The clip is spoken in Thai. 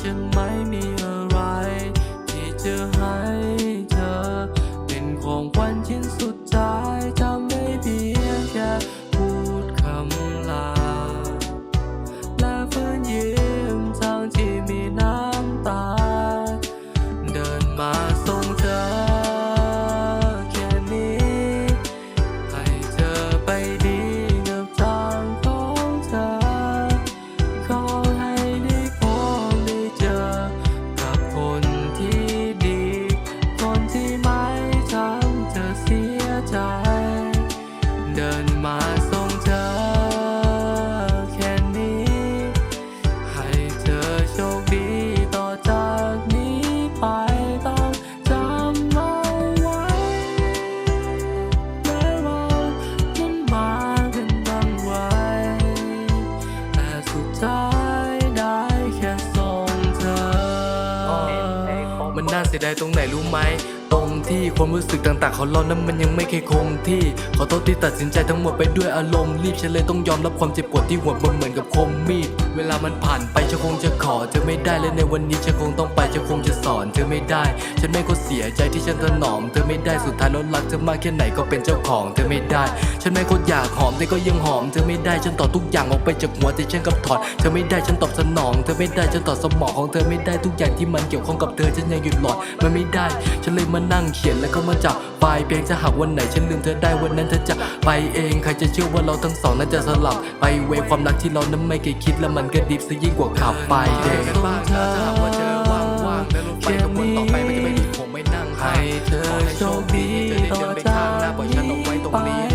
ฉันไม่มีอะไร ที่จะให้เธอ เป็นของขวัญชิ้นสุดท้ายทำได้เพียงแค่พูดคำลา และฟื้นยิ้มทางที่มีน้ำตา เดินมา เดินมาส่งเธอแค่นี้ ให้เธอโชคดีต่อจากนี้ไปต้องจำเอาไว้แม้เรานั้นมากันตั้งไว้แต่สุดท้ายได้แค่ส่งเธอ มันน่าเสียดายตรงไหนรู้ไหม ตรงที่ความรู้สึกต่างๆของเรานั้นมันยังไม่เคยคงที่ ขอโทษที่ตัดสินใจทั้งหมดไปด้วยอารมณ์รีบฉันเลยต้องยอมรับความเจ็บปวดที่หัวมันเหมือนกับคมมีด เวลามันผ่านไปฉันคงจะขอเธอไม่ได้และในวันนี้ฉันคงต้องไปฉันคงจะสอนเธอไม่ได้ ฉันไม่ก็เสียใจที่ฉันถนอมเธอไม่ได้สุดท้ายแล้วรักเธอมากแค่ไหนก็เป็นเจ้าของเธอไม่ได้ ฉันไม่ก็อยากหอมแต่ก็ยังหอมเธอไม่ได้ฉันต่อทุกอย่างออกไปจากหัวแต่ฉันกับถอดเธอไม่ได้ฉันตอบสนอง เธอไม่ได้ฉันต่อดสมองของเธอไม่ได้ทุกอย่างที่มันเกี่ยวข้องกับเธอฉันยังหยุดหลอดมันไม่ได้ ฉันเลยมานั่งเขียนแล้วก็มาจับไฟล์เพลงจะหากวันไหนฉันลืมเธอได้วันนั้นเธอจะไปเองใครจะเชื่อว่าเราทั้งสองนั้นจะสลับ ไปเวความรักที่เรานั้นไม่เคยคิดแล้วมันก็ดิบซะยิ่งกว่าขับไปเองบ้างนะถ้าหากว่าเธอว่างๆแล้วรถไฟขบวนต่อไปมันจะไม่มีผมไม่นั่งให้เธอโชคดีต่อจากนี้ไป